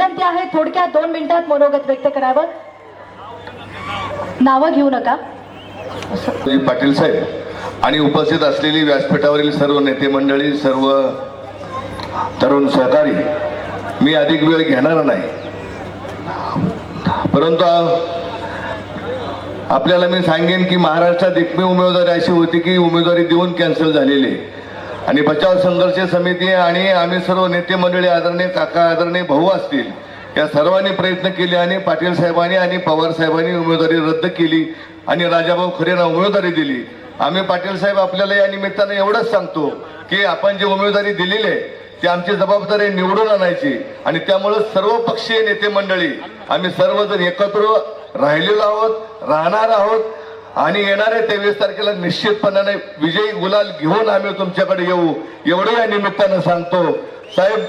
विनंती आहे थोडक्यात दोन मिनिटात मनोगत व्यक्त करावं. नावं घेऊ नका. पाटील साहेब आणि उपस्थित असलेली व्यासपीठावरील सर्व नेते मंडळी सर्व तरुण सहकारी मी अधिक वेळ घेणार नाही. परंतु आपल्याला मी सांगेन की महाराष्ट्रात एकमेव उमेदवारी अशी होती की उमेदवारी देऊन कॅन्सल झालेली आहे. आणि बचाव संघर्ष समिती आणि आम्ही सर्व नेते मंडळी आदरणीय काका आदरणीय भाऊ असतील या सर्वांनी प्रयत्न केले आणि पाटील साहेबांनी आणि पवार साहेबांनी उमेदवारी रद्द केली आणि राजाभाऊ खरेंना उमेदवारी दिली. आम्ही पाटील साहेब आपल्याला या निमित्तानं एवढंच सांगतो की आपण जी उमेदवारी दिलेली आहे ती आमची जबाबदारी निवडून आणायची आणि त्यामुळं सर्व पक्षीय नेते मंडळी आम्ही सर्वजण एकत्र राहिलेलो आहोत राहणार आहोत आणि येणाऱ्या तेवीस तारखेला निश्चितपणाने विजयी गुलाल घेऊन आम्ही तुमच्याकडे येऊ. एवढं या निमित्तानं सांगतो. साहेब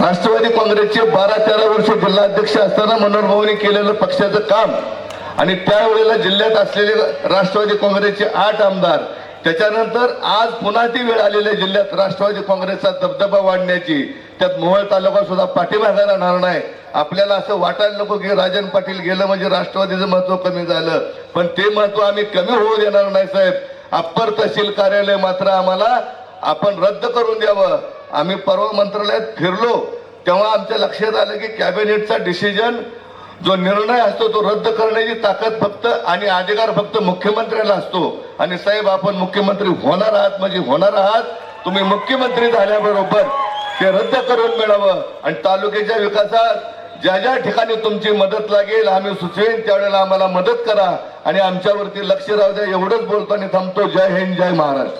राष्ट्रवादी काँग्रेसचे बारा तेरा वर्ष जिल्हाध्यक्ष असताना मनोहर भाऊनी केलेलं पक्षाचं काम आणि त्यावेळेला जिल्ह्यात असलेले राष्ट्रवादी काँग्रेसचे आठ आमदार त्याच्यानंतर आज पुन्हा ती वेळ आलेल्या जिल्ह्यात. राष्ट्रवादी काँग्रेसचा दबदबा वाढण्याची. त्यात मोहोळ तालुका सुद्धा पाठीमागे राहणार नाही. आपल्याला असं वाटायला नको की राजन पाटील गेलं म्हणजे राष्ट्रवादीचं महत्त्व कमी झालं. पण ते महत्त्व आम्ही कमी होऊ देणार नाही साहेब. अप्पर तहसील कार्यालय मात्र आम्हाला आपण रद्द करून द्यावं. आम्ही परवा मंत्रालयात फिरलो. तेव्हा आमच्या लक्षात आलं की कॅबिनेटचा डिसिजन जो निर्णय असतो तो रद्द करण्याची ताकद फक्त आणि अधिकार फक्त मुख्यमंत्र्याला असतो. आणि साहेब आपण मुख्यमंत्री होणार आहात म्हणजे होणार आहात. तुम्ही मुख्यमंत्री झाल्याबरोबर ते रद्द करून मिळावं. आणि तालुक्याच्या विकासात ज्या ज्या ठिकाणी तुमची मदत लागेल आम्ही सुचवेन त्यावेळेला आम्हाला मदत करा. आणि आमच्यावरती लक्ष राहू द्या. एवढंच बोलतो आणि थांबतो. जय हिंद जय महाराष्ट्र.